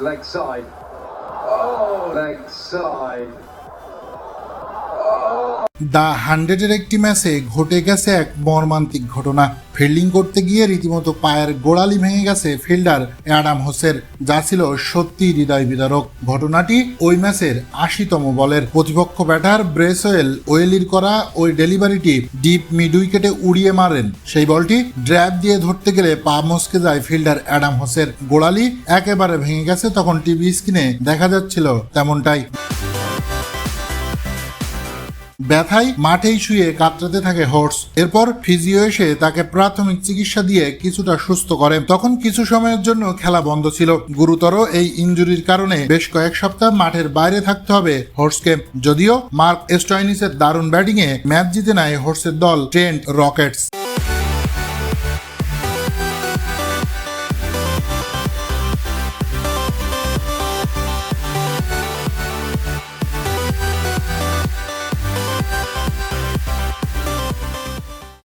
leg side. Oh, leg side. The হান্ড্রেডের একটি ম্যাচে ঘটে গেছে এক মর্মান্তিক ঘটনা। ফিল্ডিং করতে গিয়ে রীতিমতো পায়ের গোড়ালি ভেঙে গেছে ফিল্ডার অ্যাডাম হোসের যা ছিল সত্যি হৃদয় বিদারক। ঘটনাটি ওই ম্যাচের আশিতম বলের। প্রতিপক্ষ ব্যাটার ব্রেসওয়েল ওয়েলির করা ওই ডেলিভারিটি ডিপ মিড উইকেটে উড়িয়ে মারেন। সেই বলটি ড্র্যাব দিয়ে ধরতে গেলে পা মস্কে যায় ফিল্ডার অ্যাডাম হোসের গোড়ালি একেবারে ভেঙে গেছে, তখন টিভি স্ক্রিনে দেখা যাচ্ছিল তেমনটাই। ব্যথায় মাঠেই শুয়ে কাতরাতে থাকে হর্স। এরপর ফিজিও এসে তাকে প্রাথমিক চিকিৎসা দিয়ে কিছুটা সুস্থ করে। তখন কিছু সময়ের জন্য খেলা বন্ধ ছিল। গুরুতর এই ইঞ্জুরির কারণে বেশ কয়েক সপ্তাহ মাঠের বাইরে থাকতে হবে হর্সকে। যদিও মার্ক এস্টয়নিসের দারুণ ব্যাটিংয়ে ম্যাচ জিতে নেয় হর্সের দল ট্রেন্ট রকেটস।